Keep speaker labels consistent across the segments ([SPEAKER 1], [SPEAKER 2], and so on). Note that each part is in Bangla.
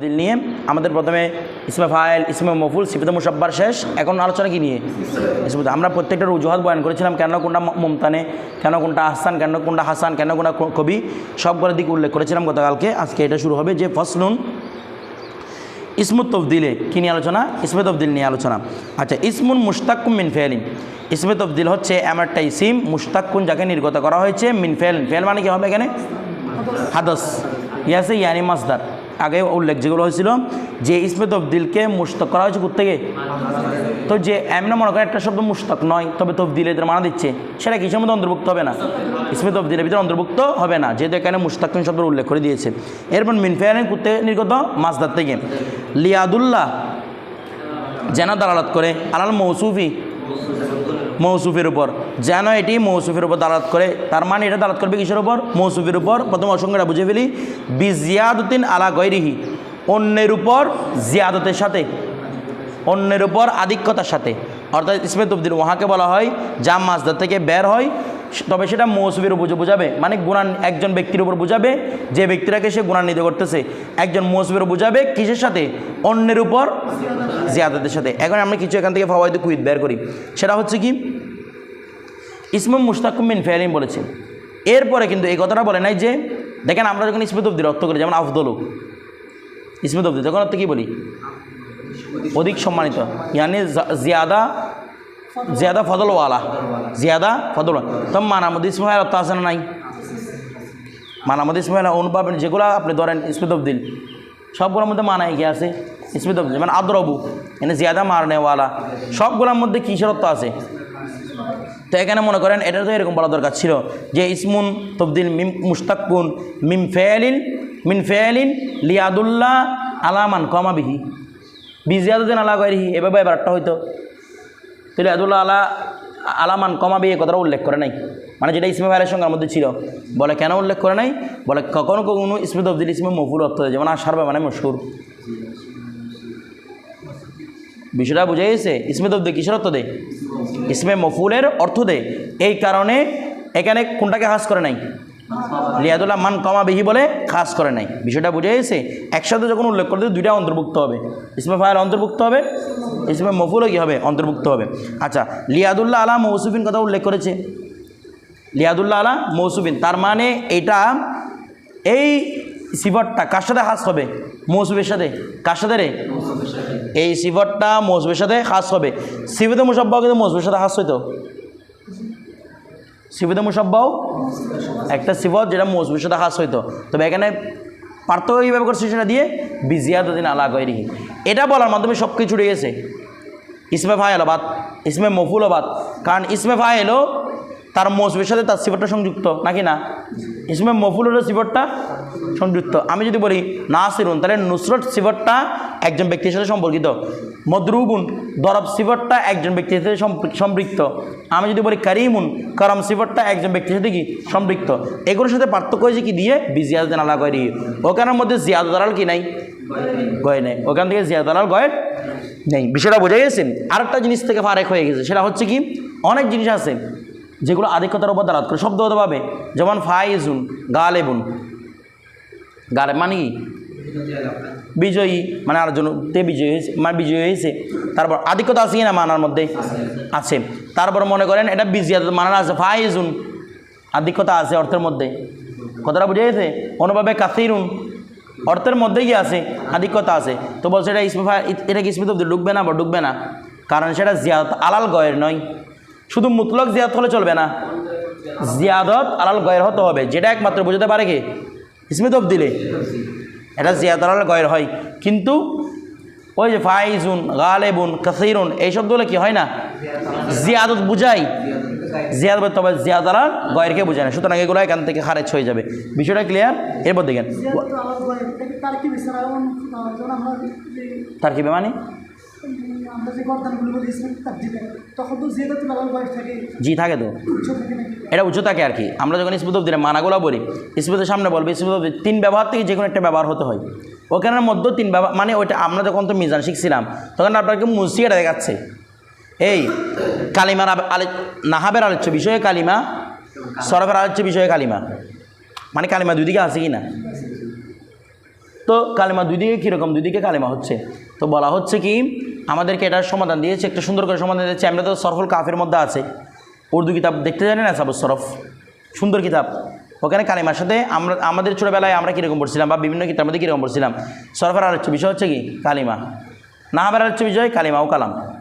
[SPEAKER 1] দিল নিয়ে আমাদের প্রথমে ইসমে ফাইল ইসমে মফুল, সিফিতে মুসাব্বার শেষ। এখন আলোচনা কি নিয়ে? ইসমে আমরা প্রত্যেকটা অজুহাত বয়ান করেছিলাম, কেন কোনটা মমতানে, কেন কোনটা আহসান, কেন কোনটা হাসান, কেন কোনটা কবি সবগুলোর দিক উল্লেখ করেছিলাম গতকালকে। আজকে এটা শুরু হবে যে ফসলুন ইসমুত তফদিলে কী নিয়ে আলোচনা? ইসমে তফদিল নিয়ে আলোচনা। আচ্ছা ইসমুন মুস্তাকুম মিন ফেয়ালিন ইসমে তফদিল হচ্ছে এমন একটা ইসিম মুস্তাকুন যাকে নির্গত করা হয়েছে, মিন ফেয়ালিন ফেয়াল মানে কি হবে এখানে? হাদস। ইয়াসে ইয়ানি মাসদার। আগে উল্লেখ যেগুলো হয়েছিল যে ইসমে তফদিলকে মুস্তক করা হয়েছে থেকে তো যে এমন মনে করেন একটা শব্দ মুস্তক নয়, তবে তফদিল এদের মানা দিচ্ছে। সেটা কিসের মধ্যে অন্তর্ভুক্ত হবে না? ইসমে তফদিলের ভিতরে অন্তর্ভুক্ত হবে না, যেহেতু এখানে মুস্তাকিন শব্দ উল্লেখ করে দিয়েছে। এরপর মিনফেয়ানি কুত্তে নির্গত? মাসদার থেকে। লিয়াদুল্লাহ যেন দালালত করে, আলাল মৌসুফি মৌসুফের উপর। যেন এটি মৌসুফের উপর দালাত করে, তার মানে এটা দালাত করবে কিসের উপর? মৌসুফের উপর। প্রথম অসংখ্যটা বুঝে ফেলি। বি বিজিয়াদুদ্দিন আলা গৈরিহি অন্যের উপর জিয়াদতের সাথে। অন্যের উপর আধিক্যতার সাথে। অর্থাৎ ইসমে উদ্দিন ওহাকে বলা হয়, যা মাছদার থেকে বের হয় তবে সেটা মৌসুফের উপর বোঝাবে। মানে গুণান একজন ব্যক্তির উপর বোঝাবে, যে ব্যক্তিটাকে সে গুণান্বিত করতেছে। একজন মৌসুফের বোঝাবে, কিসের সাথে? অন্যের উপর জিয়াদতের সাথে। এখন আমরা কিছু এখান থেকে ফাওয়াইদ কুইদ বের করি। সেটা হচ্ছে কি? ইসমে মুস্তাকুম মিন ফেয়ালিন বলেছেন। এরপরে কিন্তু এই কথাটা বলে নাই যে, দেখেন আমরা যখন ইসমে তবদির অর্থ করি, যেমন আফদলু। ইসমে তবদির তখন অর্থ কী বলি? অধিক সম্মানিত। ইয়ানি জিয়াদা জিয়াদা ফদলওয়ালা জিয়াদা ফদল তো মানামদ ইসমাইল অর্থ আছে না নাই? মানামদ ইসমাইল অনুপাব যেগুলো আপনি ধরেন ইসমে তবদিল সবগুলোর মধ্যে মানায় কি আছে? ইসমে তবদিল মানে আদরবু মানে জিয়াদা মারনেওয়ালা, সবগুলোর মধ্যে কিসের অর্থ আছে? তো এখানে মনে করেন, এটা তো এরকম বলা দরকার ছিল যে ইসমুন তবদিল মিম মুস্তাকুন মিম ফেয়ালিন মিন ফেয়ালিন লিয়াদুল্লাহ আলামান কমাবিহি বিজিয়াদুদ্দিন আলা গৈরিহি এভাবে এবারটা হইতো। তাহলে আদুল্লাহ আলা, আলামান কমাবি এই কথাটা উল্লেখ করে নাই। মানে যেটা ইসমে ভাইয়ের সঙ্গে মধ্যে ছিল। বলে কেন উল্লেখ করে নাই? বলে কখনো কখনো ইসমে তবদিল ইসমে মফুল অর্থ যেমন আশার মানে মশহুর। বিষয়টা বুঝে গেছে? ইসমে তবদিল কিসের অর্থ দেয়? ইসমে মফুলের অর্থ দেয়। এই কারণে এখানে কোনটাকে হাস করে নাই? লিয়াদুল্লাহ মান কমা বিহি বলে খাস করে নাই। বিষয়টা বুঝে গেছে? একসাথে যখন উল্লেখ করতে দুইটা অন্তর্ভুক্ত হবে। ইসমে ফায়ার অন্তর্ভুক্ত হবে, ইসমে মফুলও কী হবে? অন্তর্ভুক্ত হবে। আচ্ছা লিয়াদুল্লাহ আলা মৌসুফিন কথা উল্লেখ করেছে। লিয়াদুল্লাহ আলা মৌসুফিন, তার মানে এটা এই সিফটটা কার সাথে হাস হবে? মৌসুফের সাথে। কার সাথে রে? এই সিফটটা মৌসুফের সাথে হাস হবে। সিফিতে মুসাব্বাও কিন্তু মৌসুফের সাথে হাস হইতো। সিফিতে মুসাব্বাও একটা সিফত যেটা মজবুত সাথে হাস হইতো। তবে এখানে পার্থক্য কীভাবে করছে সেটা দিয়ে বিজিয়াদিন আলা গৈরিহি এটা বলার মাধ্যমে সব কিছু রয়েছে ইসমে ফায়েল বাদ, ইসমে মফুল বাদ। কারণ ইসমে ফাইলও তার মৌসুমের সাথে তার সিফটটা সংযুক্ত, নাকি না? ইসমে মফুলের সিফটটা সংযুক্ত। আমি যদি বলি নাসিরুন, তাহলে নুসরত সিফটটা একজন ব্যক্তির সাথে সম্পর্কিত। মদরুবুন, দরব সিফটটা একজন ব্যক্তির সাথে সম্পৃ- সম্পৃক্ত। আমি যদি বলি কারিমুন, করম সিফটটা একজন ব্যক্তির সাথে কি? সম্পৃক্ত। এগুলোর সাথে পার্থক্য হয়েছে কি দিয়ে? বিজিয়াদ আলা গয়রি ওখানের মধ্যে জিয়াদ দালাল কি নাই? গয় নেই। ওখান থেকে জিয়াদ দালাল গয় নেই। বিষয়টা বোঝা গেছে আরেকটা জিনিস থেকে ফারেক হয়ে গেছে। সেটা হচ্ছে কি? অনেক জিনিস আছে। যেগুলো আধিক্যতার উপর দাঁড়াত করে। শব্দগতভাবে যেমন ফাইজুন, গালেবুন। গালেব মানে কি? বিজয়ী মানে আর তে বিজয়ী হয়েছে মানে বিজয়ী হয়েছে। তারপর আধিক্যতা আছে না মানার মধ্যে? আছে। তারপর মনে করেন এটা বিজিয়াত মানার আছে, ফাইজুন। আধিক্যতা আছে অর্থের মধ্যে। কথাটা বুঝে গেছে? অনুভাবে কাসিরুন। অর্থের মধ্যে কি আছে? আধিক্যতা আছে। তো বলছে এটা ইসমিফা এটা কি ইসমে ঢুকবে না বা ঢুকবে না। কারণ সেটা জিয়াদত আলাল গয়ের নয়। শুধু মুতলক জিয়াদত হলে চলবে না। জিয়াদত আলাল গয়ের হতে হবে যেটা একমাত্র বোঝাতে পারে কি? ইসমে তবদিলে। এটা জিয়াদত আলাল গয়ের হয়। কিন্তু ওই যে ফাইজুন গালেবুন কাসিরুন এই শব্দগুলো কি হয় না? জিয়াদত বুঝাই। জিয়াদ তবে জিয়াদ আলাল গয়েরকে বোঝায় না। সুতরাং এগুলো এখান থেকে খারেজ হয়ে যাবে। বিষয়টা ক্লিয়ার এরপর দেখেন।
[SPEAKER 2] তার কি
[SPEAKER 1] মানে?
[SPEAKER 2] আমরা যে গর্দানগুলো বলি ইসলাম তার দিকে তো যেহেতু বয়স থাকে।
[SPEAKER 1] জি থাকে তো। এটা উচ্চ থাকে আর কি। আমরা যখন ইসমুদ দিনে মানাগুলো বলি ইসমুদের সামনে বলব ইসমুদ তিন ব্যবহার থেকে যে কোনো একটা ব্যবহার হতে হয়। ওখানের মধ্যে তিন ব্যবহার মানে ওইটা আমরা যখন তো মিজান শিখছিলাম তখন আপনাকে মুসিয়াটা দেখাচ্ছে। এই কালিমার আলে নাহাবের আলোচ্য বিষয়ে কালিমা সরফের আলোচ্য বিষয়ে কালিমা। মানে কালিমা দুই দিকে আছে কি না তো কালিমা দুই দিকে কীরকম? দুই দিকে কালিমা হচ্ছে। তো বলা হচ্ছে কি আমাদেরকে এটার সমাধান দিয়েছে, একটা সুন্দর করে সমাধান দিয়েছে। আমরা তো সরফুল কাফের মধ্যে আছে। উর্দু কিতাব দেখতে জানি না সাবুস সরফ? সুন্দর কিতাব। ওখানে কালিমার সাথে আমরা আমাদের ছোটোবেলায় আমরা কীরকম পড়ছিলাম বা বিভিন্ন কিতাবের মধ্যে কীরকম পড়ছিলাম? সরফের হচ্ছে বিষয় হচ্ছে কি? কালিমা। না হাবের হচ্ছে বিষয় কালিমা ও কালাম।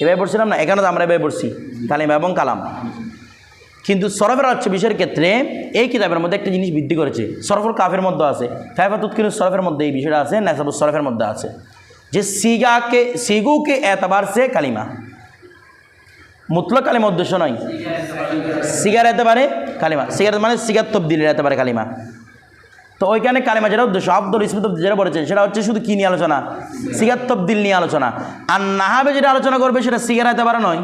[SPEAKER 1] এভাবে পড়ছিলাম না? এখানে তো আমরা এভাবে পড়ছি। কালিমা এবং কালাম। কিন্তু সরফের হচ্ছে বিষয়ের ক্ষেত্রে এই কিতাবের মধ্যে একটা জিনিস বৃদ্ধি করেছে। সরফুল কাফের মধ্যে আছে। ফাইফাতুত কিন্তু সরফের মধ্যে এই বিষয়টা আছে নাসাবুল সরফের মধ্যে আছে। যে সিগাকে সিগুকে এতবার সে কালিমা। মুতলক কালিমা উদ্দেশ্য নয়। সিগার এতে পারে কালিমা। সিগার মানে সিগার তবদিলের এতে পারে কালিমা। তো ওইখানে কালিমা যেটা উদ্দেশ্য, আব্দুল ইসমত যেটা বলেছেন, সেটা হচ্ছে শুধু কী নিয়ে আলোচনা? সিগার তবদিল নিয়ে আলোচনা। আর নাহাবে যেটা আলোচনা করবে, সেটা সিগার এতে পারে নয়,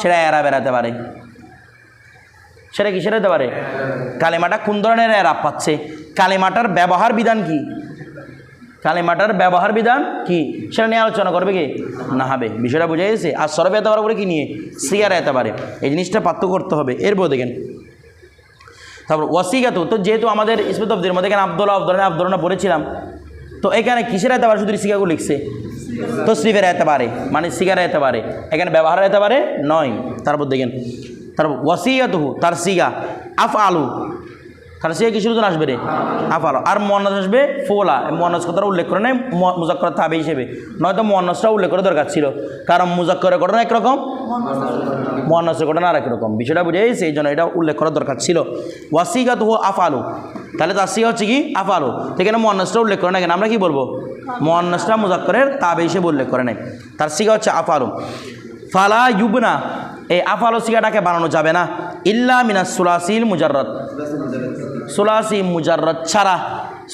[SPEAKER 1] সেটা এরা বেড়াতে পারে সেটা কি সেটা হতে পারে কালেমাটা কোন ধরনের এরাপ পাচ্ছে? কালেমাটার ব্যবহার বিধান কি? কালেমাটার ব্যবহার বিধান কি? সেটা নিয়ে আলোচনা করবে কি? না হবে। বিষয়টা বুঝে গেছে? আর সরবে এতে পারে কি নিয়ে? সিগার এতে পারে এই জিনিসটা পার্থক্য করতে হবে। এরপর দেখেন। তারপর ওয়াসিগাত তো যেহেতু আমাদের ইসমত অব্দের মধ্যে এখানে আবদুল্লাহ আবদুল্লাহ আবদুল্লাহ পড়েছিলাম, তো এখানে কিসের এতে পারে শুধু সিগাগুলো লিখছে। তো স্লিপের এতে পারে মানে সিগার এতে পারে এখানে ব্যবহার এতে পারে নয়। তারপর দেখেন। তারপর ওয়াসিয়াতহু তার সিগা। আফ আলু তার সিগা কিসের ওজন আসবে রে। আফ আলু আর মহানাজ আসবে ফোলা। মহানাজ কথাটা উল্লেখ করে নেই মুজাক্কর তাবে হিসেবে। নয়তো মহানাজটা উল্লেখ করে দরকার ছিল। কারণ মুজাক্করের ঘটনা একরকম মহানাসের ঘটনা আর একরকম বিষয়টা বুঝে সেই জন্য এটা উল্লেখ করার দরকার ছিল। ওয়াসিগাত হো আফালু। তাহলে তার সিগা হচ্ছে কি? আফালু। সেখানে মহানাসটা উল্লেখ করে না কেন? আমরা কি বলব? মহানাসটা মুজাক্করের তাবে হিসেবে উল্লেখ করে নেই। তার সিগা হচ্ছে আফালু। ফালা ইউবনা। এই আফালো সিগাটাকে বানানো যাবে না। ইল্লা মিনা সুলাসিল মুজাররত সুলাসি মুজাররত ছাড়া,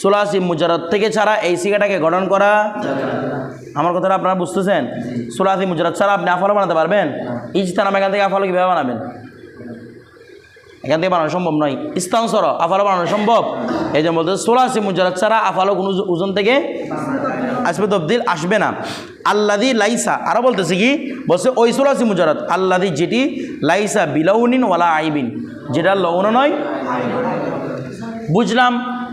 [SPEAKER 1] সুলাসি মুজাররত থেকে ছাড়া এই সিগাটাকে গঠন করা আমার কথাটা আপনারা বুঝতেছেন? সুলাসি মুজাররত ছাড়া আপনি আফালো বানাতে পারবেন? ইজতানাম এখান থেকে আফালো কীভাবে বানাবেন? এখান থেকে বানানো সম্ভব নয়। ইস্তান সর আফালো বানানো সম্ভব। এই জন্য বলতে সোলাসি মুজারত ছাড়া আফালো কোনো ওজন থেকে আসবে তবদিল আসবে না। আল্লাদি লাইসা আরও বলতেছে কি? বলছে, ওই সোলাসি মুজারত আল্লাদি যেটি লাইসা বিলাউনিন ওয়ালা আইবিন, যেটা লৌন নয় বুঝলাম?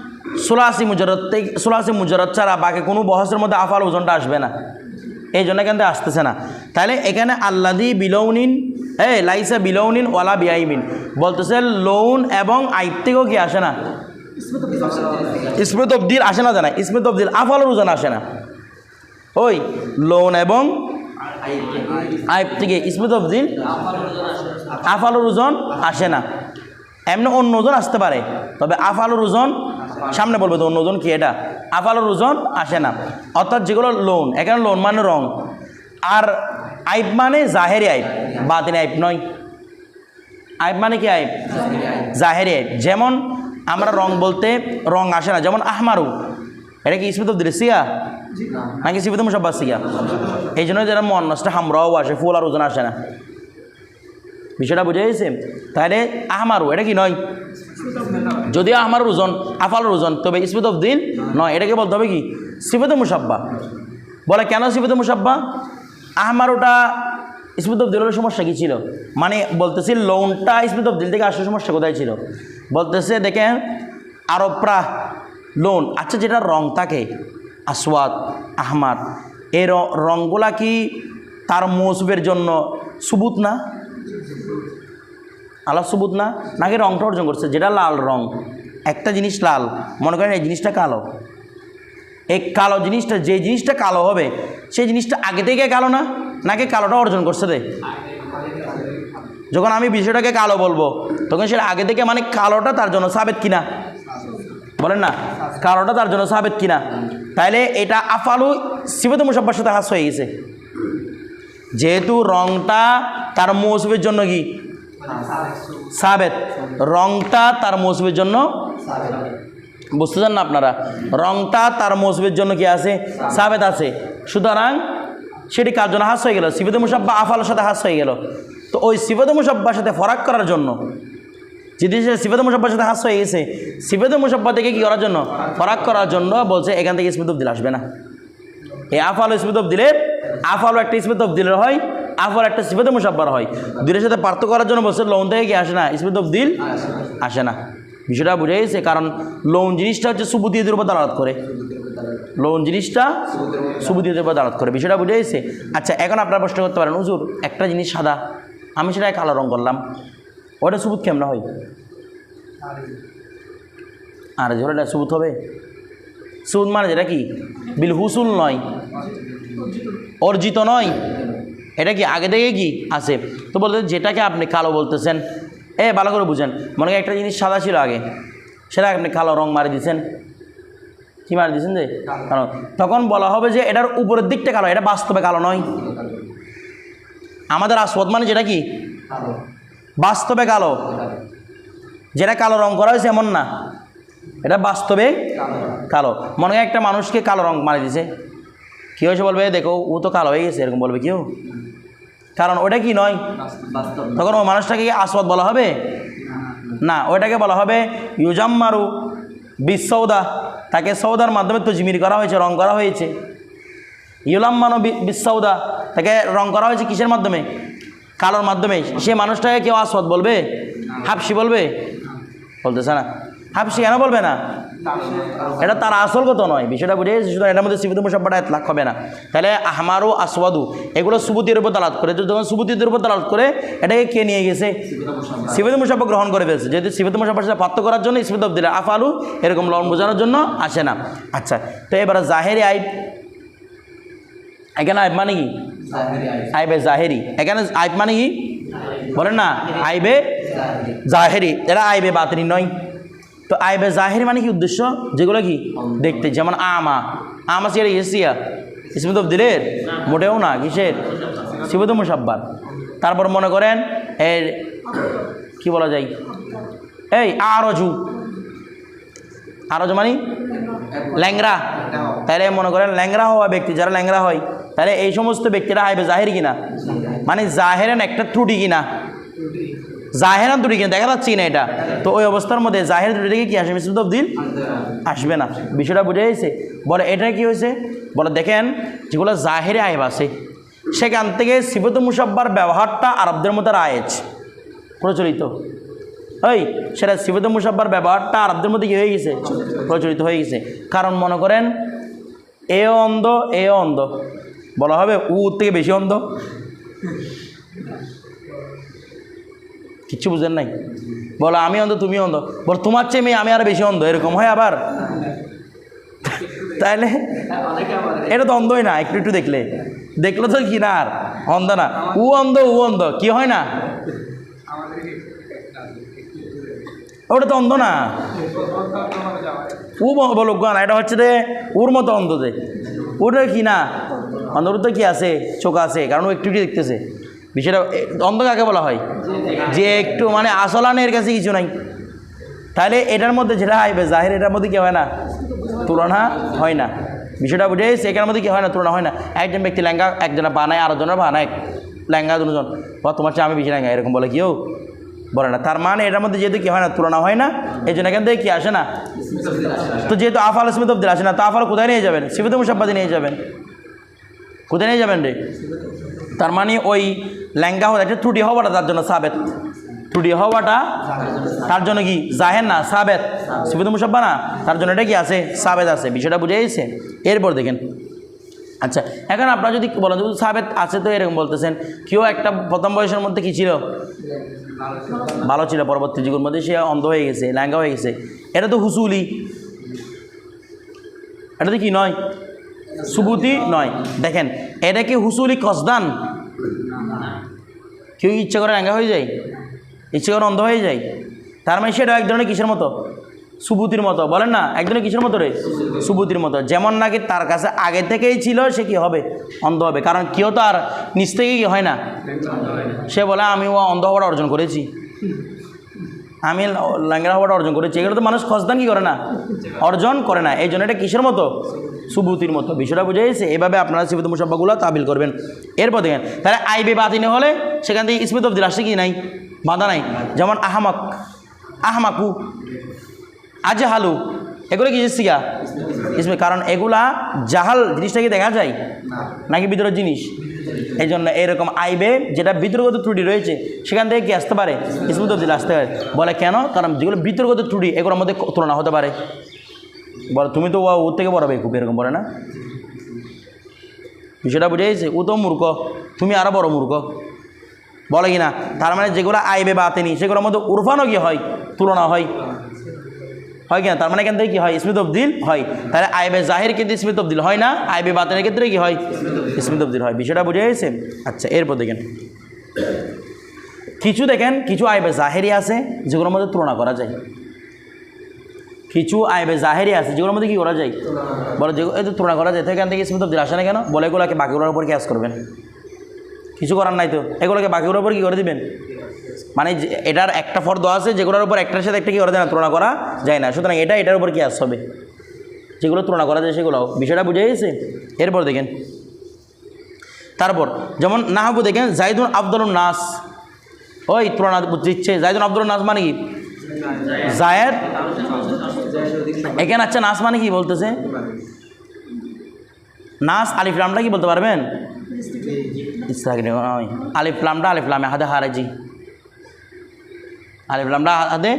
[SPEAKER 1] সোলাসি মুজারত সোলাসি মুজারত ছাড়া বাকি কোনো বহসের মধ্যে আফাল ওজনটা আসবে না। এই জন্য থেকে আসতেছে না। তাহলে এখানে আল্লাদি বিলৌনিন, এ, লাইসা বিলৌনিন ওয়ালা বিআইমিন। বলতেছে লোন এবং আইব থেকেও কি আসে না? ইসমত অব্দিল আসে না জানা ইসমত অব্দিল আফালোর ওজন আসে না। ওই, লোন এবং আইব থেকে। ইসমত অব্দিল আফালোর ওজন আসে না। এমনি অন্য ওজন আসতে পারে। তবে আফালোর ওজন, সামনে বলবে তো অন্য ওজন কি এটা? আফালোর ওজন আসে না। অর্থাৎ যেগুলো লোন, এখানে লোন মানে রং। আর আইব মানে জাহেরি আইব বাতিন আইব নয়। আইব মানে কি আইব? জাহেরি আইব। যেমন আমরা রং বলতে রং আসে না। যেমন আহমারু, এটা কি ইসমিত দিলে নাকি সিবিত মুসাব্বা সিয়া এই জন্য যারা মন নষ্ট হামরাও আসে ফুল আর ওজন আসে না। বিষয়টা বুঝে গেছে তাহলে আহমারু এটা কি নয়? যদিও আমার ওজন আফালের ওজন, তবে ইসমিত দিন নয়, এটাকে বলতে হবে কি? সিফত মুসাব্বা। বলে কেন সিফত মুসাব্বা? আহমারুটা ইসমিত দিলের সমস্যা কী ছিল? মানে বলতেছি লোনটা ইসমিত দিল থেকে আসার সমস্যা কোথায় ছিল? বলতেছে, দেখেন আরবরা লোন আচ্ছা যেটা রং থাকে, আসওয়াদ আহমার এই র- রঙগুলা কি তার মৌসুবের জন্য সুবুত না? আল্লাহ সবুত না নাকি রংটা অর্জন করছে, যেটা লাল রং। একটা জিনিস লাল, মনে করেন এই জিনিসটা কালো। এই কালো জিনিসটা, যে জিনিসটা কালো হবে, সেই জিনিসটা আগে থেকে কালো না? নাকি কালোটা অর্জন করছে দে? যখন আমি বিষয়টাকে কালো বলব, তখন সেটা আগে থেকে মানে কালোটা তার জন্য সাবেত কিনা? বলেন না, কালোটা তার জন্য সাবেত কিনা? তাইলে এটা আফালু সিবত মুসাব্বার সাথে হাস হয়ে গেছে। যেহেতু রংটা তার মৌসুমের জন্য কি? সাবেত। রংটা তার মৌসুমের জন্য? বুঝতে বুঝতেছেন না আপনারা? রংটা তার মৌসুমের জন্য কি আছে? সাবেত আছে। সুতরাং সেটি কার জন্য হাস হয়ে গেল? সিবেদ মুসাব্বা আফালের সাথে হাস হয়ে গেল। তো ওই সিবেদ মুসাব্বার সাথে ফরাক করার জন্য, যদি সে সিবেদ মুসাব্বার সাথে হাস হয়ে গেছে সিবেদ মুসাব্বা থেকে কী করার জন্য? ফরাক করার জন্য বলছে, এখান থেকে স্মৃত দিল আসবে না। এই আফাল স্মৃত দিলে, আফালও একটা স্মৃত দিলের হয় আফাল একটা সিফাতে মুসাব্বার হয়। দুইয়ের সাথে পার্থক্য করার জন্য বলছে লোন থেকে কি আসে না? স্মৃত দিল আসে না। বিষয়টা বুঝে গেছে, কারণ লোন জিনিসটা হচ্ছে সুবুতি উপর দালাত করে। লোন জিনিসটা সুবুদিদের উপর দাঁড়াত করে। বিষয়টা বুঝে গেছে? আচ্ছা এখন আপনারা প্রশ্ন করতে পারেন, হুজুর, একটা জিনিস সাদা, আমি সেটা কালো রং করলাম, ওটা সুবুত কেমন হয়? আর ঝোলাটা সুবুত হবে? সুদ মানে যেটা কি? বিল হুসুল নয়। অর্জিত নয়। এটা কি আগে থেকে কি আছে? তো বলতে যেটাকে আপনি কালো বলতেছেন এ ভালো করে বুঝেন। মনে করেন একটা জিনিস সাদা ছিল আগে সেটা আপনি কালো রং মারি দিয়েছেন কি মারি দিয়েছেন যে? কালো। তখন বলা হবে যে এটার উপরের দিকটা কালো এটা বাস্তবে কালো নয়। আমাদের আসওয়াদ মানে যেটা কি? বাস্তবে কালো। যেটা কালো রং করা হয়েছে এমন না। এটা বাস্তবে কালো। মনে হয় একটা মানুষকে কালো রং মারি দিছে। কী হয়েছে বলবে? দেখো ও তো কালো হয়ে গেছে এরকম বলবে কেউ? কারণ ওটা কি নয়? তখন ওই মানুষটাকে কি আসওয়াদ বলা হবে? না, ওইটাকে বলা হবে ইউজাম্মারু বিসৌদা তাকে সৌদার মাধ্যমে তজমির করা হয়েছে, রং করা হয়েছে। ইউলাম্মানো বিসৌদা তাকে রং করা হয়েছে কিসের মাধ্যমে? কালোর মাধ্যমে। সে মানুষটাকে কেউ আসওয়াদ বলবে? হাফসি বলবে? বলতেছে না। হাফসি কেন বলবে না? এটা তার আসল কত নয়, বিষয়টা বুঝে সুতরাং এটার মধ্যে সিবিত মুসাব্বাটা লাখ হবে না। তাহলে আহমারু আসওয়াদু, এগুলো সুবুতির উপর দালাত করে। যখন সুবুতিদের উপর দালাত করে, এটাকে কে নিয়ে গেছে? সিবিত মুসাব্বা গ্রহণ করে ফেলছে। যেহেতু সিবিত মুসাব্বার সাথে পাত্র করার জন্য ইসমিত দিলে আফালু এরকম লন বোঝানোর জন্য আসে না। আচ্ছা তো এবার জাহেরি আইব। এখানে আইব মানে কি? আইবে জাহেরি। এখানে আইব মানে কি? বলেন না, আইবে জাহেরি। এরা আইবে বাতিনি নয়। তো আইবে জাহির মানে কি উদ্দেশ্য? যেগুলো কি? দেখতে। যেমন আমা। আমা সিয়ার এসিয়া। ইসমিত দিলের? মোটেও না। কিসের? শিবত মুসাব্বার তারপর মনে করেন এর কি বলা যায়? এই আরজু। আরজু মানে? ল্যাংরা তাহলে মনে করেন ল্যাংরা হওয়া ব্যক্তি। যারা ল্যাংরা হয়, তাহলে এই সমস্ত ব্যক্তিরা আইবে জাহের কিনা? মানে জাহেরেন একটা ত্রুটি কিনা? জাহেরান ত্রুটি কিনা, দেখা যাচ্ছে না এটা? তো ওই অবস্থার মধ্যে জাহের ত্রুটি থেকে কি আসবে মিসুদ দিন আসবে না। বিষয়টা বুঝে গেছে। বলে, এটা কি হয়েছে? বলে, দেখেন, যেগুলো জাহেরে আইব আছে, সেখান থেকে সিবত মুসাব্বার ব্যবহারটা আরবদের মধ্যে রায়েজ, প্রচলিত। ওই সেটা সিবত মুসাব্বার ব্যবহারটা আরবদের মধ্যে কী হয়ে গেছে? প্রচলিত হয়ে গেছে। কারণ মনে করেন, এ অন্ধ এ অন্ধ। বলা হবে, উ থেকে বেশি অন্ধ। কিচ্ছু বুঝেন নাই? বলো, আমি অন্ধ, তুমি অন্ধ। বলো, তোমার চেয়ে মেয়ে আমি আর বেশি অন্ধ, এরকম হয় আবার? তাইলে এটা তো অন্ধই না, একটু একটু দেখলে। দেখল তো কি না আর? অন্ধ না। উ অন্ধ উ অন্ধ, কি হয় না? ওটা তো অন্ধ না। উ বলো, গান, এটা হচ্ছে যে ওর মতো অন্ধ যে। ওটা কি না? অন্ধর তো কি আছে? চোখ আছে, কারণ ও একটু একটু দেখতেছে। বিষয়টা অন্ধ কাকে বলা হয়। যে একটু মানে আসলানের কাছে কিছু নাই। তাহলে এটার মধ্যে যেটা আইবে, জাহের এটার মধ্যে কি হয় না? তুলনা হয় না। বিষয়টা বুঝে এটার মধ্যে কি হয় না, তুলনা হয় না। একজন ব্যক্তি লেঙ্গা একজনের বানায় আরেকজনের বানায় লেঙ্গা দুজন। বা তোমার চেয়ে আমি বেশি লেঙ্গা এরকম বলে কেউ বলে না। তার মানে এটার মধ্যে যেহেতু কি হয় না, তুলনা হয় না এই জন্য এখান থেকে কি আসে না? তো যেহেতু আফাল স্মিত অব্দিল আসে না, তো আফাল কোথায় নিয়ে যাবেন? সিবিত মুসাব্বাদে নিয়ে যাবেন। কোথায় নিয়ে যাবেন রে? তার মানে ওই ল্যাঙ্গা হওয়া একটা ত্রুটি হওয়াটা তার জন্য সাবেত। ত্রুটি হওয়াটা তার জন্য কি? জাহের না, সাবেত। সিবিত মুসাব্বা না? তার জন্য এটা কি আছে? সাবেত আছে। বিষয়টা বুঝে গেছে? এরপর দেখেন। আচ্ছা এখন আপনারা যদি বলেন যদি সাবেত আছে তো এরকম বলতেছেন, কেউ একটা প্রথম বয়সের মধ্যে কি ছিল? ভালো ছিল, পরবর্তী যুগের মধ্যে সে অন্ধ হয়ে গেছে, ল্যাঙ্গা হয়ে গেছে। এটা তো হুসুলি। এটা তো কি নয়? সুবুতি নয়। দেখেন, এটা কি হুসুলি কসদান? কেউ ইচ্ছা করে ল্যাঙ্গা হয়ে যায়? ইচ্ছে করে অন্ধ হয়ে যায়? তার মানে সেটা এক ধরনের কিসের মতো? সুবুতির মতো। বলেন না, এক ধরনের কিসের মতো রে? সুবুতির মতো। যেমন নাকি তার কাছে আগে থেকেই ছিল, সে কি হবে? অন্ধ হবে। কারণ কেউ তো আর নিচ থেকে কি হয় না। সে বলে, আমি ও অন্ধ হওয়াটা অর্জন করেছি। আমি ল্যাংড়া হওয়াটা অর্জন করেছি। এগুলো তো মানুষ খসদান কি করে না? অর্জন করে না। এই জন্য এটা কিসের মতো? সুবুতির মতো বিষয়টা বুঝে গেছে এভাবে আপনারা সিবুত মুসাব্বাগুলো তাবিল করবেন। এরপর দেখেন, তাহলে আইবে বাতিনি হলে সেখান থেকে ইসমিত অব্দিল আসছে কি নাই? বাধা নাই। যেমন আহমাক, আহমাকু, আজহালু, এগুলো কি শিখা? ইসমে, কারণ এগুলা জাহাল জিনিসটা কি দেখা যায়? নাকি ভিতরের জিনিস? এই জন্য এরকম আইবে যেটা বিতর্গত ত্রুটি রয়েছে, সেখান থেকে কি আসতে পারে? ইসমুদ্দিন আসতে পারে। বলে কেন? কারণ যেগুলো বিতর্গত ত্রুটি, এগুলোর মধ্যে তুলনা হতে পারে। বল, তুমি তো ওর থেকে বড় বেকুব, এরকম বলে না? বিষয়টা বুঝে গেছে? ও তো মূর্খ, তুমি আরও বড় মূর্খ। বলে কি না? তার মানে যেগুলো আইবে বাতেনি সেগুলোর মধ্যে উরফানও কি হয়? তুলনা হয়। হয় কিনা তার মানে এখান থেকে কি হয়? স্মিত অব্দিল হয়। তাহলে আইবে জাহির কিন্তু স্মিত অব্দিল হয় না, আইবে বাতেনের ক্ষেত্রে কী হয়? স্মিত অব্দিল হয়। বিষয়টা বুঝে গেছে? আচ্ছা এরপর দেখেন। কিছু দেখেন, কিছু আইবে জাহেরি আছে, যেগুলোর মধ্যে তুলনা করা যায়। কিছু আইবে, জাহেরি আছে, যেগুলোর মধ্যে কি করা যায়? বলে যে এই তো তুলনা করা যায়, এখান থেকে স্মিত অব্দিল আসে না কেন? বলে, এগুলোকে বাকিগুলোর উপর ক্যাশ করবেন। কিছু করার নাই তো। এগুলোকে বাকিগুলোর উপর কী করে দিবেন? মানে এটার একটা ফর্দ আছে, যেগুলোর উপর একটার সাথে একটা কি করা যায় না, তুলনা করা যায় না। সুতরাং এটা এটার উপর কি আসতে হবে। যেগুলো তুলনা করা যায় সেগুলো। বিষয়টা বুঝে গেছে? এরপর দেখেন। তারপর, যেমন না নাহাবু দেখেন, জাইদুন আব্দুল নাস। ওই, তুলনা দিচ্ছে। জাইদুন আব্দুল নাস মানে কি? জায়েদ? এখানে আচ্ছা নাস মানে কি বলতেছে? নাস, আলিফ, লামটা কি বলতে পারবেন? ইস্তাগনি ওই। আলিফ, লামটা, আলিফ, লামে হাতে হারাজি। আলিফ, লামটা হাতে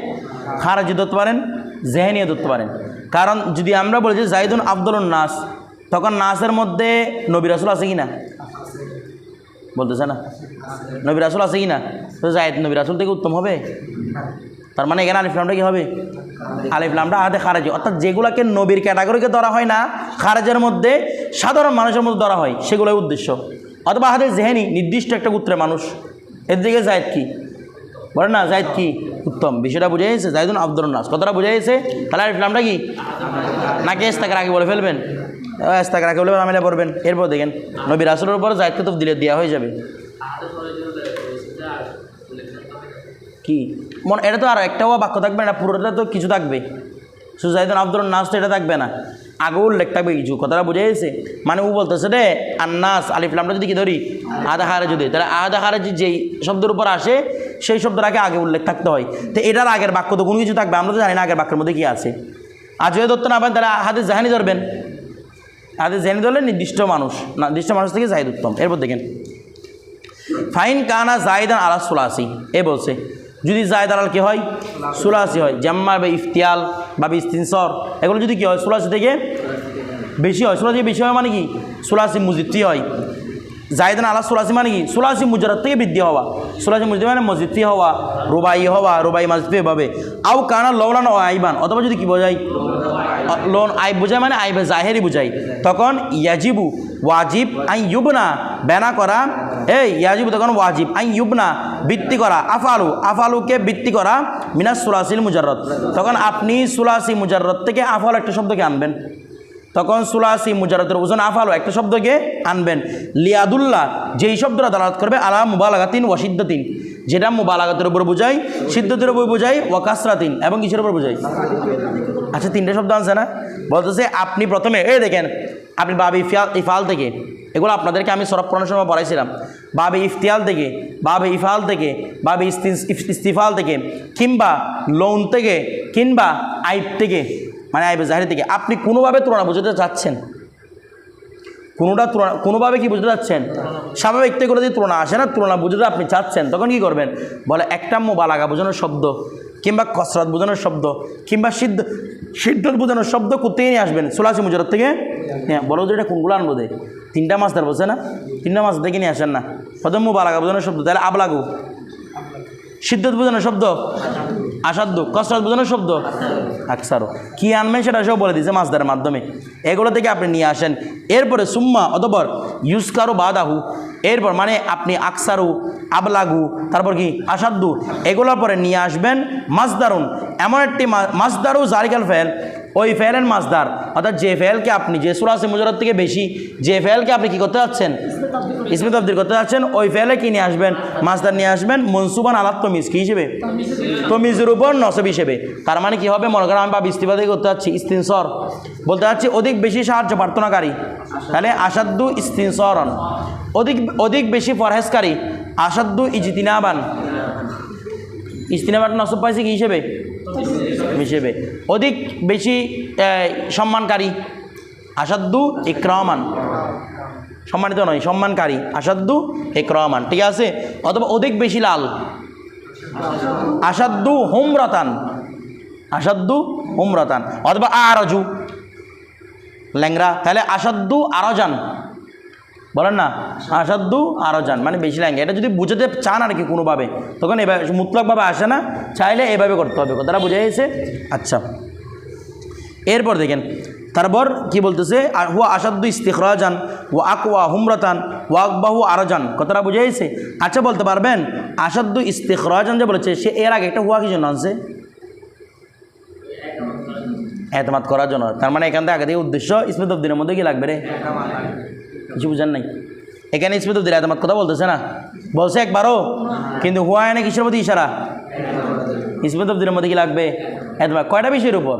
[SPEAKER 1] হারাজি ধরতে পারেন জেহেনিও ধরতে পারেন। কারণ যদি আমরা বলি যে জাইদুন আব্দুল নাস, তখন নাসের মধ্যে নবী রাসুল আছে কি না বলতেছে না। নবী রাসুল আছে কি না তো জায়দ নবী থেকে উত্তম হবে? তার মানে এখানে আলিফ লামটা কি হবে? আলিফ লামটা হাতে খারাজি। অর্থাৎ যেগুলোকে নবীর ক্যাটাগরিকে ধরা হয় না, খারাজের মধ্যে সাধারণ মানুষের মধ্যে ধরা হয়, সেগুলোই উদ্দেশ্য। অথবা হাতে জেহেনি, নির্দিষ্ট একটা গোত্রের মানুষ। এর দিকে জায়দ কি? বলে না, জায়দ কি? উত্তম। বিষয়টা বুঝে গেছে? জায়দুন আব্দুল নাস। কথাটা বুঝে গেছে? তাহলে আলিফ লামটা কি? নাকি এস্তাকের আগে বলে ফেলবেন? এস্তাকের আগে বলে আমিলা পড়বেন। এরপর দেখেন নবীর আসলের উপর জায়দকে তো দিলে দেওয়া হয়ে যাবে। কি? মন এটা তো আর একটাও বাক্য থাকবে না পুরোটা তো কিছু থাকবে। সুজাইদুল আব্দুল নাস তো এটা থাকবে না। আগে উল্লেখ থাকবে কিছু, কথাটা বুঝে গেছে? মানে ও বলতেছে রে আর নাস আলিফলামটা যদি কি ধরি? আধা হারে যদি। তাহলে আধা হারে যেই শব্দের উপর আসে, সেই শব্দটাকে আগে উল্লেখ থাকতে হয়। তো এটার আগের বাক্য তো কোনো কিছু থাকবে, আমরা তো জানি না আগের বাক্যের মধ্যে কি আছে। আর যদি ধরতে না পারেন, তাহলে হাতে জাহানি ধরবেন। হাতে জাহানি ধরলে নির্দিষ্ট মানুষ নির্দিষ্ট মানুষ থেকে জাহিদ উত্তম। এরপর দেখেন, ফাইন কানা জায়দান আলা সুলাসি। এ বলছে যদি যায় আলাল কী হয়? সুলাসি হয়। জাম্মা বা ইফতিয়াল বা ইস্তিনসর, এগুলো যদি কী হয়? সুলাসি থেকে বেশি হয়। সুলাসি বেশি হয় মানে কি? সুলাসি মুজিদ্দি হয়। জায়দান আলা সুলাসি মানে কি? সুলাসি মুজরাত থেকে বৃদ্ধি হওয়া। সুলাসি মুজিদ মানে মসজিদটি হওয়া, রুবাই হওয়া, রুবাই মসজিদে এভাবে। আও কানা লৌলান ও আইবান, অথবা যদি কি বোঝায় লোন আই বোঝায় মানে আইবে জাহেরি বুঝাই তখন ইয়াজিবু ওয়াজিব আই ইউবনা বেনা করা, এই ইয়াজিবু তখন ওয়াজিব আই ইউবনা, বৃত্তি করা, আফালু, আফালুকে বৃত্তি করা মিনাস সুলাসিল মুজাররত। তখন আপনি সুলাসি মুজাররত থেকে আফাল একটা শব্দকে আনবেন। তখন সুলাসি মুজারতের ওজন আফালো, একটা শব্দকে আনবেন। লিয়াদুল্লাহ, যেই শব্দটা দালাত করবে, আলা মুবালাগাতিন ওয়াসিদ্দাতিন যেটা মুবালাগাতের উপর বোঝায় সিদ্ধতের উপর বোঝায় ওয়াকাসরাতিন এবং কিসের উপর বোঝাই আচ্ছা তিনটে শব্দ আনছে না? বলতেছে, আপনি প্রথমে, এই দেখেন, আপনি বাবি ইফিয়াল ইফাল থেকে, এগুলো আপনাদেরকে আমি সরব পড়ানোর সময় পড়াইছিলাম। বাবে ইফতিয়াল থেকে, বাবে ইফাল থেকে, বাবে ইস্তিফাল থেকে, কিংবা লোন থেকে, কিংবা আইব থেকে। মানে আইবে জাহির থেকে আপনি কোনোভাবে তুলনা বুঝতে চাচ্ছেন? কোনোটা তুলনা কোনোভাবে কি বুঝতে চাচ্ছেন? স্বাভাবিক থেকে যদি তুলনা আসে না, তুলনা বুঝতে আপনি চাচ্ছেন, তখন কি করবেন? বলে, একটা মোবালাগা বোঝানোর শব্দ, কিংবা কসরত বোঝানোর শব্দ, কিংবা সিদ্ধ সিদ্ধত বোঝানোর শব্দ কোথায় নিয়ে আসবেন? সোলাসি মুজরত থেকে? হ্যাঁ বলো যে এটা কোনগুলো আনব দে তিনটা মাছ ধর বলছে না? তিনটা মাছ দেখে নিয়ে আসেন না। প্রথম মোবালাগা বোঝানোর শব্দ, তাহলে আবলাগু। সিদ্ধত বোঝানোর শব্দ? আসাধ্য কসরত বোঝানোর শব্দ? আকসারও কী আনবেন সেটা সেও বলে দিয়েছে মাছ মাছদারের মাধ্যমে। এগুলো থেকে আপনি নিয়ে আসেন। এরপরে সুম্মা অতপর ইউসকারু বাদাহু। এরপর মানে আপনি আকসারু, আবলাগু, তারপর কি আসাদ্দু, এগুলোর পরে নিয়ে আসবেন মাছ দারুণ এমন একটি মাছ দারু জারিকাল ফেল ওই ফেলের মাছদার। অর্থাৎ যে ফেলকে আপনি, যে সুরাসি মুজরত থেকে বেশি, যে ফেলকে আপনি কি করতে যাচ্ছেন? ইসমিত আব্দির করতে যাচ্ছেন, ওই ফেলে কি নিয়ে আসবেন? মাছদার নিয়ে আসবেন মনসুবান আলাত তমিজ, কী হিসেবে? তমিজের উপর নসব হিসেবে। তার মানে কি হবে? মনে করেন আমি বা ইস্তিফাদি করতে যাচ্ছি, ইস্তিনসর। বলতে যাচ্ছি অধিক বেশি সাহায্য প্রার্থনাকারী। তাহলে আসাদ্দু ইস্তিনসরন। অধিক অধিক বেশি ফরহেজকারী। আসাদ্দু ইজতিনাবান। ইস্তিনাবান নসব পাইছে কি হিসেবে? হিসেবে অধিক বেশি সম্মানকারী আসাদ্দু ইক্রমান। সম্মানিত নয়, সম্মানকারী আসাদ্দু ইক্রমান, ঠিক আছে? অথবা অধিক বেশি লাল। আসাদ্দু হুমরতান। আসাদ্দু হুমরতান। অথবা আরজু। ল্যাংরা তাহলে আসাদ্দু আরও যান বলেন না আসাদু আরও যান মানে বেশি ল্যাংরা এটা যদি বুঝাতে চান আর কি কোনোভাবে, তখন এভাবে মুতলকভাবে আসে না, চাইলে এভাবে করতে হবে। কথাটা বুঝে গেছে? আচ্ছা। এরপর দেখেন, তারপর কি বলতেছে? হুয়া আসাদ্দু ইস্তিখরাজান ও আকওয়া হুমরাতান ও আকবাহু আরজান। কথাটা বুঝে গেছে? আচ্ছা বলতে পারবেন আসাদ্দু ইস্তিখরাজান যে বলেছে, সে এর আগে একটা হুয়া কি জন্য আনছে? এতমাত করার জন্য। তার মানে এখান থেকে আগে থেকে উদ্দেশ্য ইসমেত উদ্দিনের মধ্যে কি লাগবে রে? কিছু বুঝেন নাই। এখানে ইসমেত উদ্দিন এতমাত কথা বলতেছে না? বলছে একবারও, কিন্তু হুয়া এনে কিসের প্রতি ইশারা? ইসমেত উদ্দিনের মধ্যে কি লাগবে? এতমাত কয়টা বিষয়ের উপর?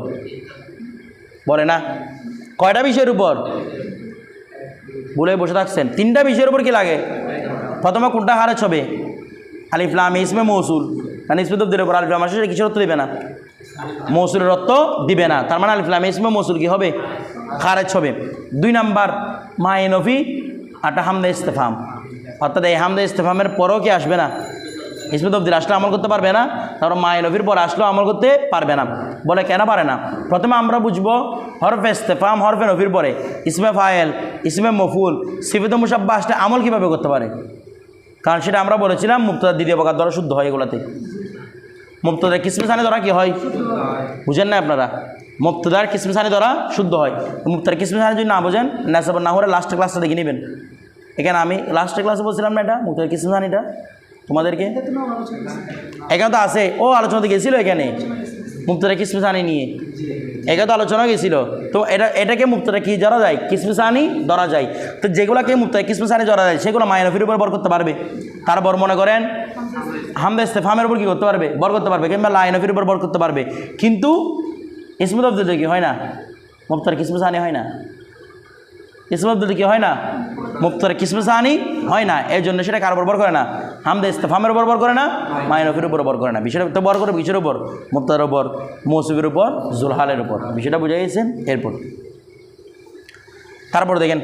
[SPEAKER 1] বলে না। কয়টা বিষয়ের উপর? বলে বসে থাকছেন। তিনটা বিষয়ের উপর কি লাগে? প্রথমে কোনটা হারে ছবে আলিফলাম ইসমে, মৌসুল। কারণ ইসমে তবদিলের উপর আলিফলাম আসে কিছু অর্থ দিবে না? মৌসুলের অর্থ দিবে না। তার মানে আলিফলাম ইসমে, মৌসুল কি হবে? খারেজ হবে দুই নাম্বার মাইনফি আটা হামদা ইস্তেফাম। অর্থাৎ এই হামদা ইস্তেফামের পরও কি আসবে না? ইসমে তবদিল আসলে আমল করতে পারবে না, তারপর মাইনফির পর আসলেও আমল করতে পারবে না। বলে কেন পারে না? প্রথমে আমরা বুঝব হরফে ইস্তেফাম, হরফে নফির পরে। ইসমে ফায়েল, ইসমে মফুল, সিফিত মুসাব্বা আসলে আমল কীভাবে করতে পারে? কারণ সেটা আমরা বলেছিলাম মুক্তাদার দ্বিতীয় প্রকার দ্বারা শুদ্ধ হয় এগুলাতে। মুক্তদার কিসমিসানি ধরা কি হয়? বুঝেন না আপনারা? মুক্তদার কিসমিসানি ধরা শুদ্ধ হয়। মুক্তার কিসমিসানি যদি না বোঝেন নেশাবার না হলে লাস্টের ক্লাসটা দেখে নেবেন। এখানে আমি লাস্টের ক্লাসে বলছিলাম না এটা? মুক্তার কিসমিসানিটা তোমাদেরকে?
[SPEAKER 2] তো আলোচনা
[SPEAKER 1] এখানে তো আছে। ও আলোচনাতে গেছিল এখানে। মুক্তরা কিসমিসানি নিয়ে। এখানে তো আলোচনা গেছিল। তো এটা, এটাকে মুক্তরা কি ধরা যায়? কিসমিসানি ধরা যায়। তো যেগুলোকে মুক্তা কিসমিসানি ধরা যায়, সেগুলো মাইনফির উপর বর করতে পারবে। তারপর মনে করেন হামদা ইস্তেফামের উপর কী করতে পারবে? বর করতে পারবে, কিংবা লাইনফির উপর বর করতে পারবে। কিন্তু ইসমুদ আব্দুল কি হয় না? মুক্তার কিসমিসানি হয় না? ইসমুদ আব্দুল কি হয় না? মুক্তার কিসমিসানি হয় না। এই জন্য সেটা কার উপর বর করে না? হামদা ইস্তেফামের উপর বর করে না? মাইনফির উপর বর করে না। বিষয়টা তো বর করে কিসের উপর? মুক্তার উপর, মৌসুফের উপর, জুলহালের উপর। বিষয়টা বুঝে গেছেন? এরপর। তারপর দেখেন।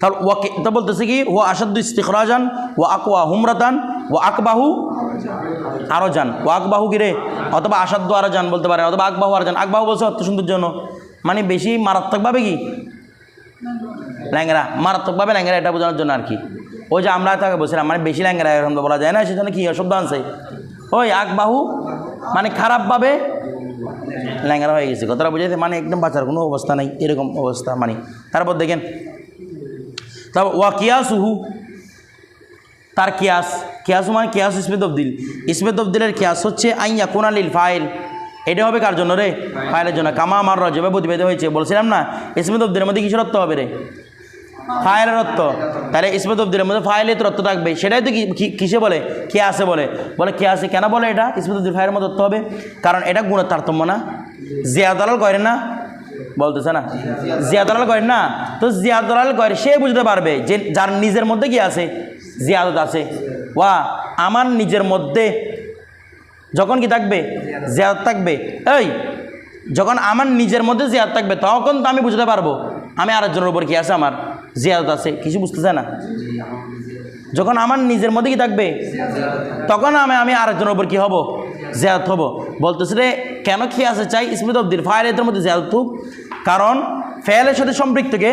[SPEAKER 1] তার ওয়াকে তা বলতেছে কি ও আসাদ্দু ইস্তিখরাজান ও আকওয়া হুমরাতান ও আকবাহু আরও যান। ও আকবাহু কিরে অথবা আসাদ্দু আরও যান বলতে পারেন, অথবা আকবাহু আরও যান। আকবাহু বলছে অর্থ সুন্দর জন্য। মানে বেশি মারাত্মকভাবে কি? ল্যাংরা মারাত্মকভাবে ল্যাংরা এটা বোঝানোর জন্য আর কি। ওই যে আমরা তাকে বলছিলাম মানে বেশি ল্যাংরা এরকম বলা যায় না, সেজন্য কি শব্দ আনছে। ওই আকবাহু মানে খারাপভাবে ল্যাংরা হয়ে গেছে। কথাটা বুঝাইতে মানে একদম বাঁচার কোনো অবস্থা নেই, এরকম অবস্থা মানে। তারপর দেখেন, তারপর ওয়া কিয়াসুহু তার কিয়াস, কিয়াসু মানে কিয়াস ইসমে তবদিল ইসমে তবদিলের কিয়াস হচ্ছে আইয়া কোনালিল ফাইল। এটা হবে কার জন্য রে? ফাইলের জন্য। কামা আমার রজবে প্রতিবেদ হয়েছে। বলছিলাম না ইসমে তবদিলের মধ্যে কিসের অর্থ হবে রে? ফাইলের অর্থ তাহলে ইসমে তবদিলের মধ্যে ফাইলের তো অর্থ থাকবে সেটাই তো কিসে বলে? কে আসে বলে। বলে কে আসে কেন বলে এটা? ইসমে তবদিল ফাইলের মধ্যে অর্থ হবে। কারণ এটা গুণের তারতম্য না। জিয়াদালাল করেন না। বলতেছে না? জিয়াদালাল করেন না? তো জিয়াদ জিয়াদালাল করে সে বুঝতে পারবে যে যার নিজের মধ্যে কি আছে? জিয়াদত আছে। ওয়া, আমার নিজের মধ্যে যখন কি থাকবে? জিয়াদত থাকবে। এই, যখন আমার নিজের মধ্যে জিয়াদ থাকবে, তখন তো আমি বুঝতে পারব। আমি আরেকজনের উপর কি আছে আমার? জিয়াদত আছে। কিছু বুঝতেছে না? যখন আমার নিজের মধ্যে কি থাকবে? তখন আমি আমি আরেকজনের উপর কি হব? জিয়াদত হব। বলতেছে রে, কেন কি আছে চাই? স্মৃত অব্দির ফাইলের মধ্যে জিয়াদত হোক। কারণ ফেলের সাথে সম্পৃক্তকে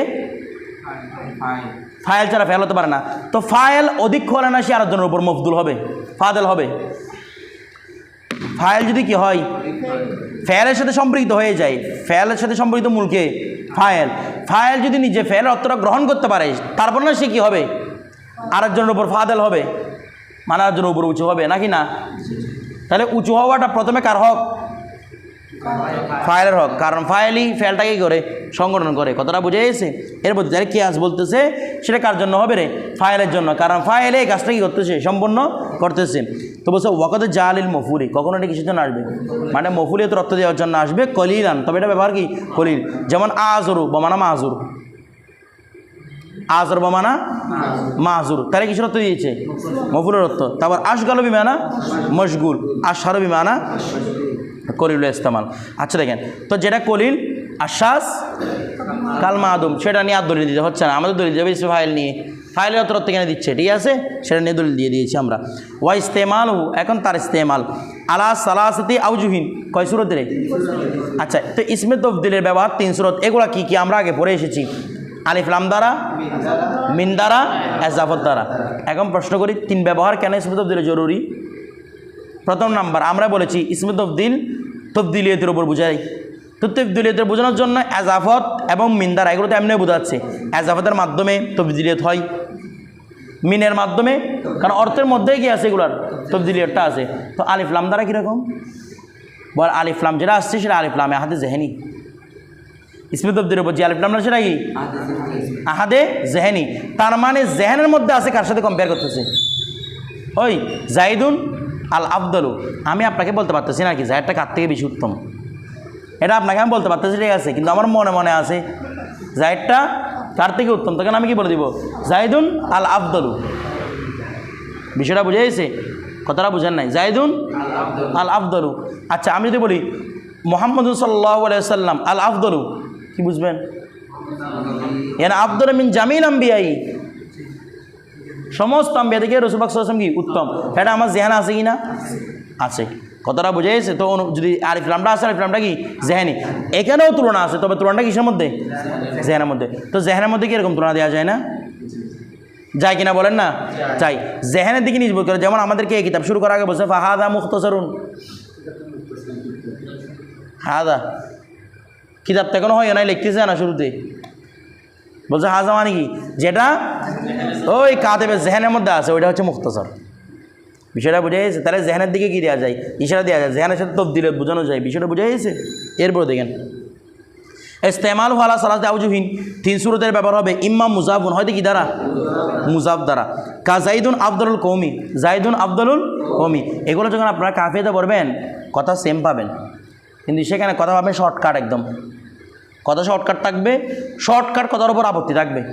[SPEAKER 1] ফাইল ছাড়া ফেল হতে পারে না। তো ফাইল অধিক হলে না সে আরেকজনের উপর মফদুল হবে, ফাদেল হবে। ফাইল যদি কি হয়? ফেলের সাথে সম্পৃক্ত হয়ে যায়। ফেলের সাথে সম্পৃক্ত মূলকে ফাইল। ফাইল যদি নিজে ফেলের অর্থটা গ্রহণ করতে পারে, তারপর না সে কী হবে? আরেকজনের উপর ফাদেল হবে। মানে আরেকজনের উপর উঁচু হবে, নাকি না? তাহলে উঁচু হওয়াটা প্রথমে কার হক? ফাইলের হক। কারণ ফাইলই ফেলটাকে কি করে? সংগঠন করে। কতটা বুঝে গেছে? এরপর যারা কেয়াস বলতেছে? সেটা কার জন্য হবে রে? ফাইলের জন্য। কারণ ফাইলে এই কাজটা কি করতেছে? সম্পূর্ণ করতেছে। তো বলছে ওয়াকত জালিল মফুলি। কখনো এটা কিসের জন্য আসবে? মানে মফুলি তো অর্থ দেওয়ার জন্য আসবে কলিলান। তবে এটা ব্যবহার কি? কলিল। যেমন আজরু বমানা মাজুর। আজর বমানা মাজুর তারা কিছু অর্থ দিয়েছে? মফুলের অর্থ। তারপর আশগাল বিমানা মশগুল। আশার বিমানা কলিল ইস্তেমাল। আচ্ছা দেখেন, তো যেটা কলিল আশ্বাস কালমা আদম সেটা নিয়ে আর দলিল দিতে হচ্ছে না। আমাদের দলিল যাবে ফাইল নিয়ে। ফাইলের তরফ থেকে এনে দিচ্ছে, ঠিক আছে? সেটা নিয়ে দলিল দিয়ে দিয়েছি আমরা। ওয়া ইস্তেমাল হু এখন তার ইস্তেমাল। আলা সালাসতি আউজুহিন। কয় সুরত রে? আচ্ছা তো ইসমে তবদিলের ব্যবহার তিন সুরত। এগুলা কি কি? আমরা আগে পড়ে এসেছি। আলিফলাম দ্বারা, মিন দ্বারা এজাফত দ্বারা। এখন প্রশ্ন করি, তিন ব্যবহার কেন ইসমে তবদিলে জরুরি? প্রথম নাম্বার, আমরা বলেছি ইসমে তবদিল তবদিলিয়তের উপর বোঝাই তো তবদিলিয়তের বোঝানোর জন্য এজাফত এবং মিন্দারা এগুলো তো এমনি বোঝাচ্ছে। এজাফতের মাধ্যমে তবদিলিয়ত হয়, মিনের মাধ্যমে, কারণ অর্থের মধ্যেই কি আছে এগুলার? তবদিলিয়তটা আছে। তো আলিফলাম দ্বারা কীরকম? বল আলিফলাম যেটা আসছে সেটা আলিফলামে হাতে জেহেনি। ইসমে তবদিলের উপর যে আলিফলামটা সেটা কি আহাদে জেহেনি। তার মানে জেহেনের মধ্যে আছে কার সাথে কম্পেয়ার করতেছে? ওই জাইদুন আল আফদলু আমি আপনাকে বলতে পারতেছি না কি কার থেকে বেশি উত্তম? এটা আপনাকে আমি বলতে পারতেছি, ঠিক আছে, কিন্তু আমার মনে মনে আছে জায়দটা কার থেকে উত্তম? তখন আমি কি বলে দিব? জাইদুন আল আফদলু বিষয়টা বুঝে গেছে? কথাটা বুঝেন নাই। জাইদুন আল আফদলু আচ্ছা আমি যদি বলি মোহাম্মদ সাল্লাহ সাল্লাম আল আফদলু কি বুঝবেন? এন আফদল মিন জামিল আম্বিয়াই। সমস্ত আম্বিয়া থেকে রসুবাক সাল্লাম কি উত্তম? এটা আমার জেহান আছে কি না? আছে। কতটা বুঝে গেছে? তো যদি আরিফলামটা আছে আরিফলামটা কি? জেহানি। এখানেও তুলনা আছে, তবে তুলনাটা কিসের মধ্যে? জেহানের মধ্যে। তো জেহানের মধ্যে কি এরকম তুলনা দেওয়া যায় না? যায় কিনা বলেন না? চাই জেহানের দিকে নির্ভর করে, যেমন আমাদেরকে এই কিতাব শুরু করার আগে বলছে, ফাহাদা মুখতসরুন। হাদা। কিতাবটা এখনও হয় নাই, লিখতেছে না শুরুতে। বলছে, হাজা মানে কি? যেটা ওই কাতেবে জেহানের মধ্যে আছে, ওইটা হচ্ছে মুক্তসর বিষয়টা বুঝে গেছে? তাহলে জেহানের দিকে কি দেওয়া যায়? ইশারা দেওয়া যায়। জেহানের সাথে তব দিলে বোঝানো যায়। বিষয়টা বুঝে গেছে? এরপর দেখেন। ইস্তেমাল হালা সালাতে আউজুহিন। তিন সুরতের ব্যাপার হবে। ইম্মা মুজাফুন। হয়তো কি দ্বারা? মুজাফ দ্বারা। কা জাইদুন আফদলুল কৌমি জাইদুন আফদলুল কৌমি এগুলো যখন আপনারা কাফিয়াতে পড়বেন কথা সেম পাবেন। কিন্তু সেখানে কথা পাবেন শর্টকাট একদম। কথা শর্টকাট থাকবে? শর্টকাট কথার উপর আপত্তি থাকবে?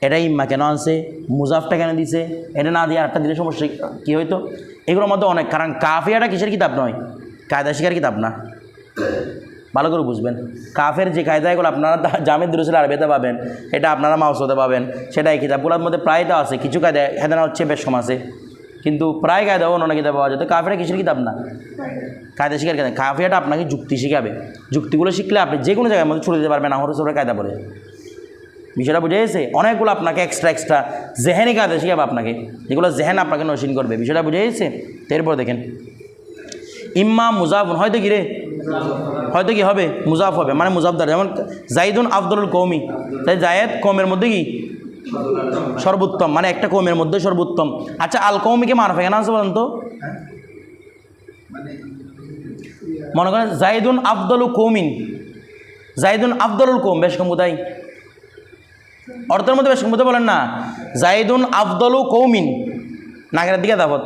[SPEAKER 1] এটা ইম্মা কেন আনছে? মুজাফটা কেন দিছে? এটা না দিয়ে আরেকটা দিলে সমস্যা কী হইতো? এগুলোর মধ্যে অনেক, কারণ কাফিয়াটা কিসের কিতাব নয়? কায়দা শিকার কিতাব না। ভালো করে বুঝবেন। কাফের যে কায়দা, এগুলো আপনারা দা- জামেদ দুরুসের আরবিতে পাবেন। এটা আপনারা মাউসতে পাবেন। সেটা এই কিতাবগুলোর মধ্যে প্রায়টা আছে। কিছু কায়দা হেদানা হচ্ছে বেশ কম আছে। কিন্তু প্রায় কায়দা অন্য কিতাব পাওয়া যায় তো কাফেরা কিসের কিতাব না? কায়দা শিখার কায়দা কাফিয়াটা আপনাকে যুক্তি শিখাবে। যুক্তিগুলো শিখলে আপনি যে কোনো জায়গার মধ্যে ছুটে দিতে পারবেন আহর সবরে কায়দা পড়ে। বিষয়টা বুঝে গেছে? অনেকগুলো আপনাকে এক্সট্রা এক্সট্রা জেহেনি কায়দা শিখাবে আপনাকে। যেগুলো জেহেন আপনাকে নসীন করবে। বিষয়টা বুঝে গেছে? এরপর দেখেন। ইম্মা মুজাফুন হয়তো কি রে? হয়তো কি হবে? মুজাফ হবে। মানে মুজাফদার। যেমন জাইদুন আফদুল কৌমি তাই জায়েদ কমের মধ্যে কি? সর্বোত্তম মানে একটা কমের মধ্যে সর্বোত্তম। আচ্ছা আল কৌমিকে মারফে কেন আছে বলেন তো। মনে করেন জাইদুন আফদলু কৌমিন। জাইদুন আফদলুল কৌম, বেশ কমুদাই অর্থের মধ্যে বেশ কমুদাই বলেন না? জাইদুন আফদলু কৌমিন। নাগের দিকে দাবত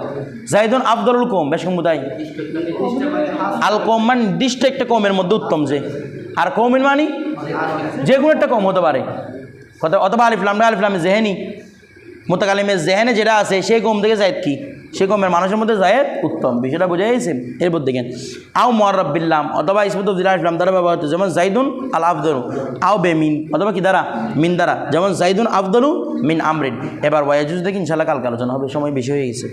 [SPEAKER 1] জাইদুন আফদলুল কৌম, বেশ কমুদাই আল কৌম মানে নির্দিষ্ট একটা কমের মধ্যে উত্তম যে। আর কৌমিন মানি? যে কোনো একটা কম হতে পারে। অথবা আলিফলামটা আলিফলামে জেহেনি। মোতাকালিমের জেহেনে যেটা আছে, সেই কম থেকে জায়দ কি? সেই কমের মানুষের মধ্যে জায়েদ উত্তম। বিষয়টা বোঝা গেছে? এরপর দেখেন আও মোয়ারব্বিল্লাম অথবা ইসমত ইসলাম দ্বারা ব্যবহার হচ্ছে যেমন জাইদুন আল আফদলু। আও বেমিন, অথবা কি দ্বারা? মিন দ্বারা। যেমন জাইদুন আফদলু মিন আমরিন। এবার ওয়াজুজ দেখি ইনশাল্লাহ কালকে আলোচনা হবে, সময় বেশি হয়ে গেছে।